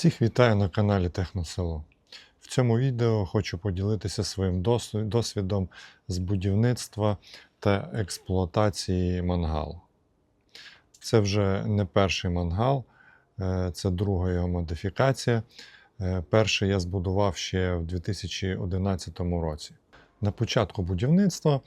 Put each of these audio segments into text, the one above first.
Всіх вітаю на каналі Техносело. В цьому відео хочу поділитися своїм досвідом з будівництва та експлуатації мангалу. Це вже не перший мангал, е, це друга його модифікація. Е, Перший я збудував ще в 2011 році. На початку будівництва,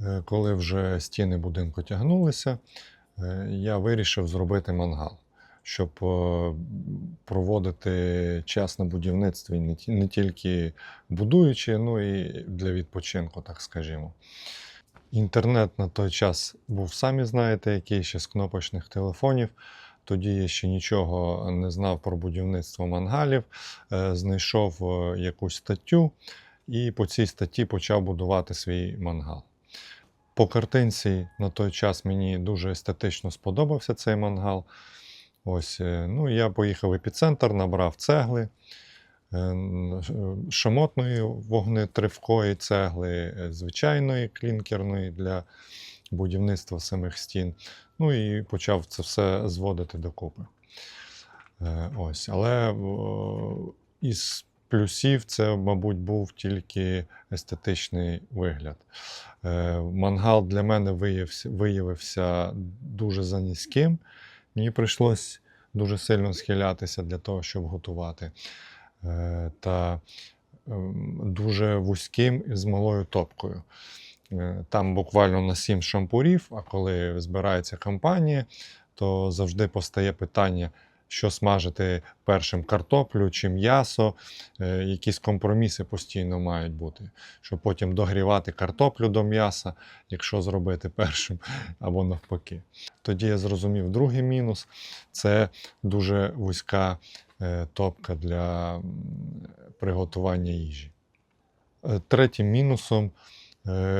е, коли вже стіни будинку тягнулися, я вирішив зробити мангал щоб е, проводити час на будівництві не тільки будуючи, ну і для відпочинку, так скажімо. Інтернет на той час був, самі знаєте, який ще з кнопочних телефонів. Тоді я ще нічого не знав про будівництво мангалів. Е, Знайшов е, якусь статтю і по цій статті почав будувати свій мангал. По картинці на той час мені дуже естетично сподобався цей мангал. Ось, е, ну, я поїхав в епіцентр, набрав цегли, е, е, шамотної вогнетривкої цегли, звичайної клінкерної для будівництва самих стін. Ну і почав це все зводити докупи. Ось, але із плюсів це, мабуть, був тільки естетичний вигляд. Мангал для мене виявився, дуже занизьким. Мені прийшлось дуже сильно схилятися для того, щоб готувати. Е, Та ем, дуже вузьким і з малою топкою. Е, Там буквально на сім шампурів, а коли збирається компанія, то завжди постає питання, що смажити першим картоплю чи м'ясо. Е, Якісь компроміси постійно мають бути, щоб потім догрівати картоплю до м'яса, якщо зробити першим, або навпаки. Тоді я зрозумів другий мінус це дуже вузька е, топка для приготування їжі. Е, Третім мінусом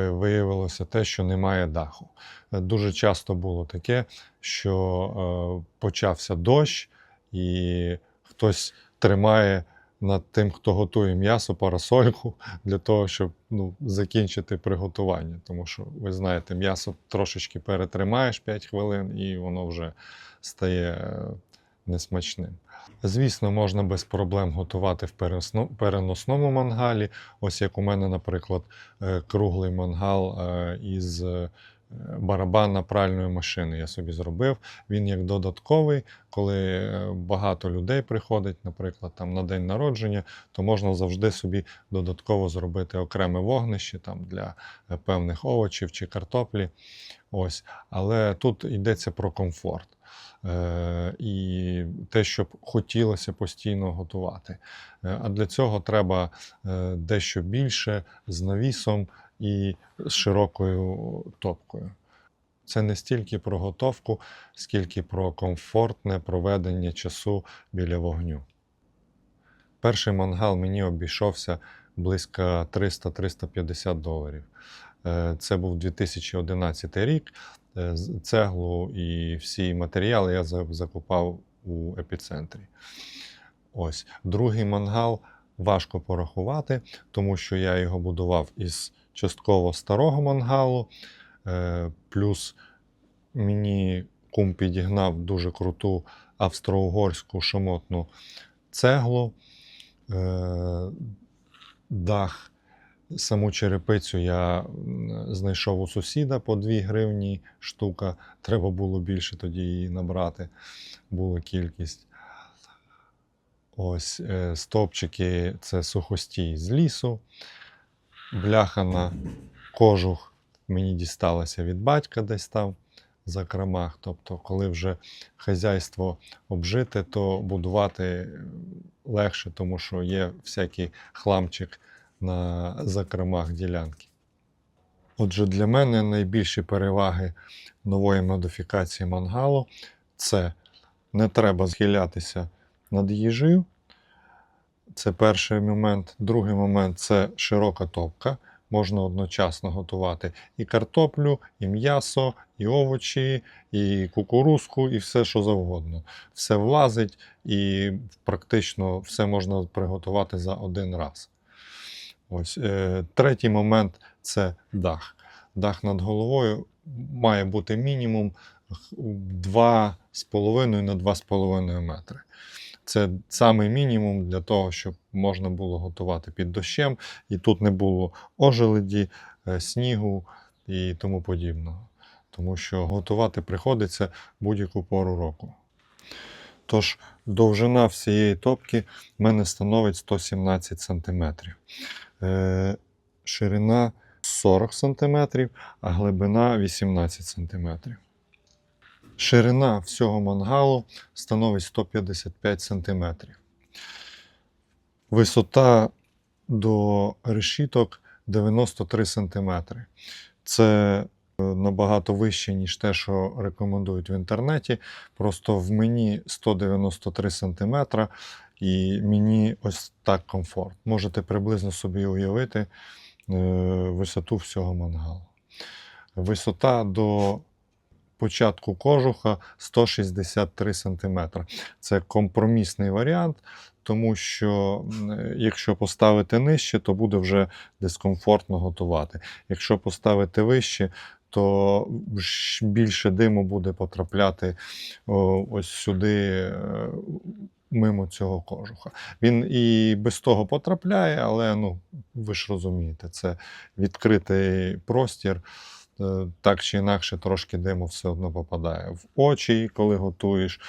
виявилося те, що немає даху. Дуже часто було таке, що почався дощ, і хтось тримає над тим, хто готує м'ясо, парасольку для того, щоб ну, закінчити приготування. Тому що, ви знаєте, м'ясо трошечки перетримаєш 5 хвилин, і воно вже стає е, несмачним. Звісно, можна без проблем готувати в переносному мангалі. Ось як у мене, наприклад, е, круглий мангал е, із е, барабана пральної машини я собі зробив. Він як додатковий, коли е, багато людей приходить, наприклад, там на день народження, то можна завжди собі додатково зробити окреме вогнище там, для е, певних овочів чи картоплі. Ось. Але тут йдеться про комфорт. Е, і те, щоб хотілося постійно готувати. Е, А для цього треба е, дещо більше з навісом і з широкою топкою. Це не стільки про готовку, скільки про комфортне проведення часу біля вогню. Перший мангал мені обійшовся близько 300-350 доларів. Е, Це був 2011 рік. Е, Цеглу і всі матеріали я закупав у епіцентрі. Ось. Другий мангал важко порахувати, тому що я його будував із частково старого мангалу, е, плюс мені кум підігнав дуже круту австро-угорську шамотну цеглу. Е, Дах, саму черепицю я знайшов у сусіда по 2 гривні штука. Треба було більше тоді її набрати, була кількість. Ось е, стовпчики це сухостій з лісу. Бляха на кожух мені дісталася від батька десь там в закромах. Тобто, коли вже хазяйство обжите, то будувати легше, тому що є всякий хламчик на закромах ділянки. Отже, для мене найбільші переваги нової модифікації мангалу це не треба схилятися над їжею. Це перший момент. Другий момент це широка топка. Можна одночасно готувати і картоплю, і м'ясо, і овочі, і кукурузку, і все, що завгодно. Все влазить, і практично все можна приготувати за один раз. Ось. Е, третій момент це дах. Дах над головою має бути мінімум 2,5 на 2,5 метри. Це самий мінімум для того, щоб можна було готувати під дощем, і тут не було ожеледі, е, снігу і тому подібного. Тому що готувати приходиться будь-яку пору року. Тож довжина всієї топки в мене становить 117 см. Е, ширина 40 см, а глибина 18 см. Ширина всього мангалу становить 155 см. Висота до решіток 93 см. Це е, набагато вище, ніж те, що рекомендують в інтернеті. Просто в мені 193 см, і мені ось так комфорт. Можете приблизно собі уявити е, висоту всього мангалу. Висота до початку кожуха 163 см. Це компромісний варіант, тому що якщо поставити нижче, то буде вже дискомфортно готувати. Якщо поставити вище, то більше диму буде потрапляти ось сюди. е, Мимо цього кожуха. Він і без того потрапляє, але ну, ви ж розумієте, це відкритий простір, так чи інакше трошки диму все одно попадає в очі, коли готуєш,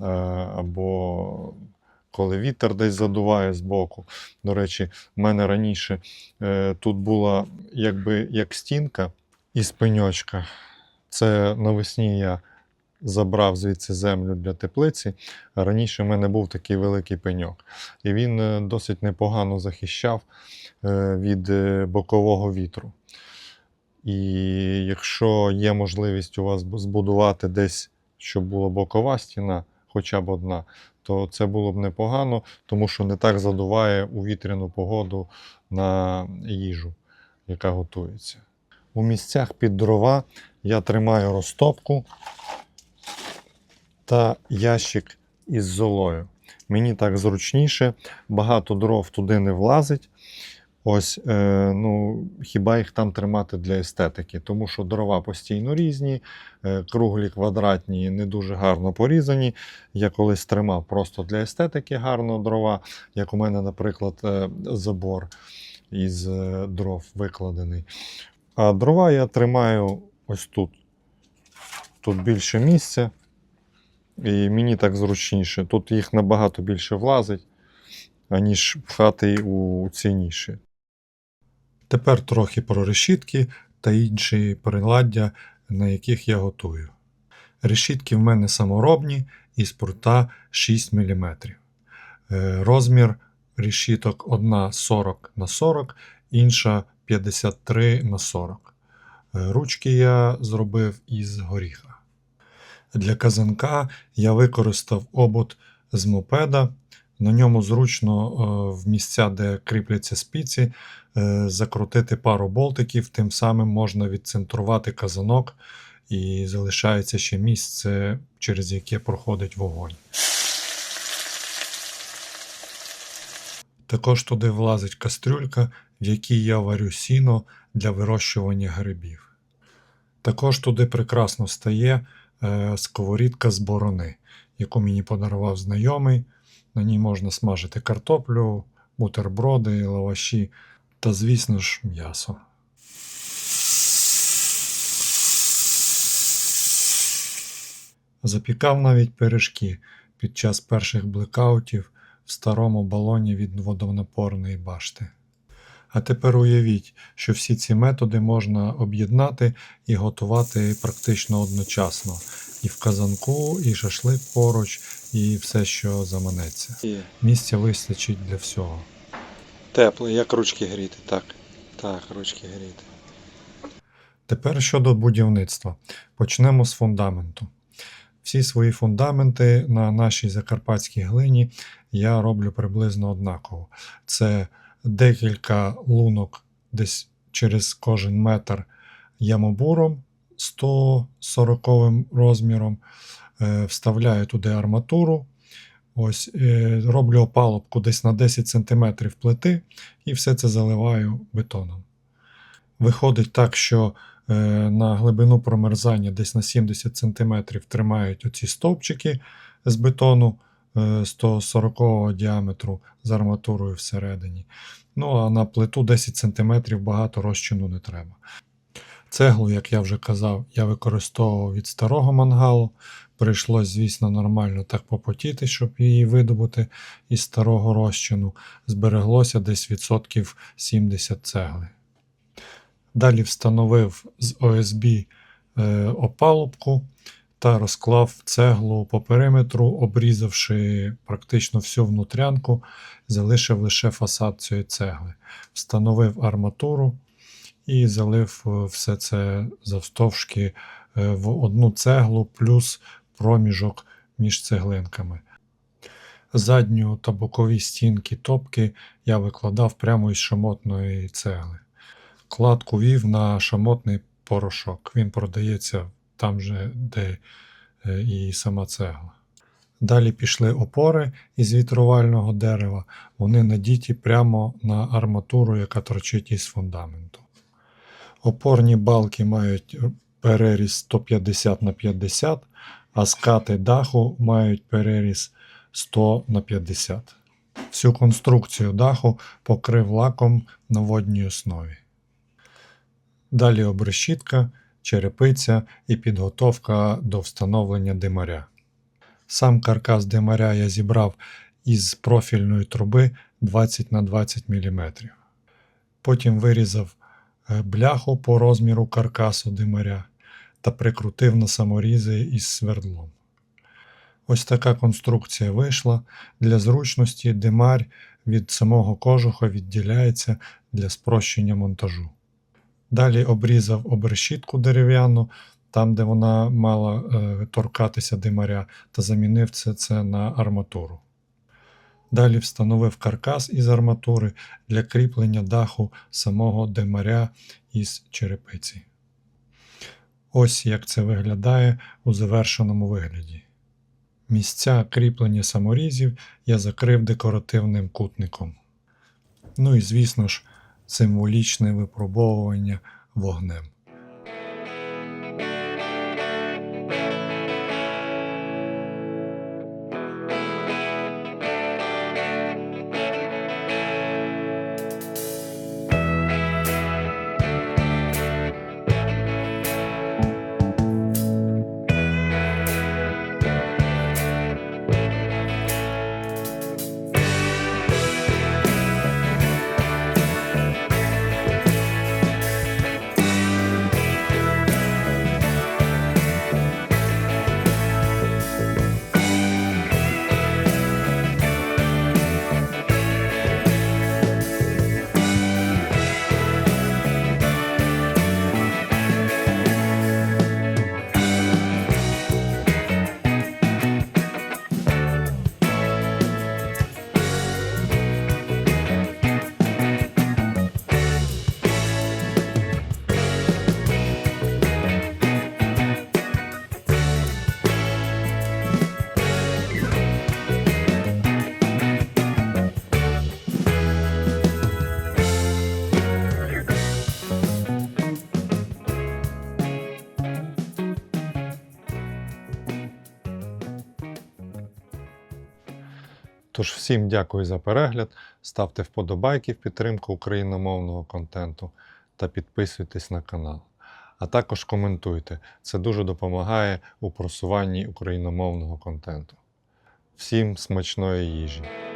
е, або коли вітер десь задуває збоку. До речі, в мене раніше е, тут була якби як стінка із пеньочка. Це навесні я забрав звідси землю для теплиці. Раніше в мене був такий великий пеньок. І він е, досить непогано захищав е, від е, бокового вітру. І якщо є можливість у вас збудувати десь, щоб була бокова стіна, хоча б одна, то це було б непогано, тому що не так задуває у вітряну погоду на їжу, яка готується. У місцях під дрова я тримаю розтопку та ящик із золою. Мені так зручніше, багато дров туди не влазить. Ось, е, ну, хіба їх там тримати для естетики, тому що дрова постійно різні, е, круглі, квадратні, не дуже гарно порізані. Я колись тримав просто для естетики гарно дрова, як у мене, наприклад, е, забор із дров викладений. А дрова я тримаю ось тут. Тут більше місця, і мені так зручніше. Тут їх набагато більше влазить, аніж пхати у ці ніші. Тепер трохи про решітки та інші приладдя, на яких я готую. Решітки в мене саморобні із прута 6 мм. Розмір решіток одна 40 на 40, інша 53 на 40. Е, Ручки я зробив із горіха. Для казанка я використав обод з мопеда. На ньому зручно е, в місця, де кріпляться спиці, е, закрутити пару болтиків, тим самим можна відцентрувати казанок і залишається ще місце, через яке проходить вогонь. Також туди влазить кастрюлька, в якій я варю сіно для вирощування грибів. Також туди прекрасно стає е, сковорідка з борони, яку мені подарував знайомий. На ній можна смажити картоплю, бутерброди, лаваші та, звісно ж, м'ясо. Запікав навіть пиріжки під час перших блекаутів в старому балоні від водонапорної башти. А тепер уявіть, що всі ці методи можна об'єднати і готувати практично одночасно. І в казанку, і шашлик поруч, і все, що заманеться. Місця вистачить для всього. Теплий, як ручки гріти, так. Так, ручки гріти. Тепер щодо будівництва. Почнемо з фундаменту. Всі свої фундаменти на нашій закарпатській глині я роблю приблизно однаково. Це декілька лунок десь через кожен метр ямобуром 140 розміром. Е, Вставляю туди арматуру. Ось, е, роблю опалубку десь на 10 см плити і все це заливаю бетоном. Виходить так, що е, на глибину промерзання десь на 70 см тримають оці стовпчики з бетону, е, 140 діаметру з арматурою всередині. Ну а на плиту 10 см багато розчину не треба. Цеглу, як я вже казав, я використовував від старого мангалу. Прийшлось, звісно, нормально так попотіти, щоб її видобути із старого розчину. Збереглося десь відсотків 70 цегли. Далі встановив з ОСБ е, опалубку та розклав цеглу по периметру, обрізавши практично всю внутрянку, залишив лише фасад цієї цегли. Встановив арматуру і залив е, все це завстовшки е, в одну цеглу плюс проміжок між цеглинками. Задню та бокові стінки топки я викладав прямо із шамотної цегли. Кладку вів на шамотний порошок. Він продається там же, де е, і сама цегла. Далі пішли опори із вітрувального дерева. Вони надіті прямо на арматуру, яка торчить із фундаменту. Опорні балки мають переріз 150 на 50, а скати даху мають переріз 100 на 50. Всю конструкцію даху покрив лаком на водній основі. Далі обрешітка, черепиця і підготовка до встановлення димаря. Сам каркас димаря я зібрав із профільної труби 20 на 20 мм. Потім вирізав бляху по розміру каркасу димаря та прикрутив на саморізи із свердлом. Ось така конструкція вийшла. Для зручності димар від самого кожуха відділяється для спрощення монтажу. Далі обрізав обрешітку дерев'яну, там, де вона мала е, торкатися димаря, та замінив це, це на арматуру. Далі встановив каркас із арматури для кріплення даху самого димаря із черепиці. Ось як це виглядає у завершеному вигляді. Місця кріплення саморізів я закрив декоративним кутником. Ну і, звісно ж, символічне випробовування вогнем. Тож всім дякую за перегляд. Ставте вподобайки в підтримку україномовного контенту та підписуйтесь на канал. А також коментуйте. Це дуже допомагає у просуванні україномовного контенту. Всім смачної їжі!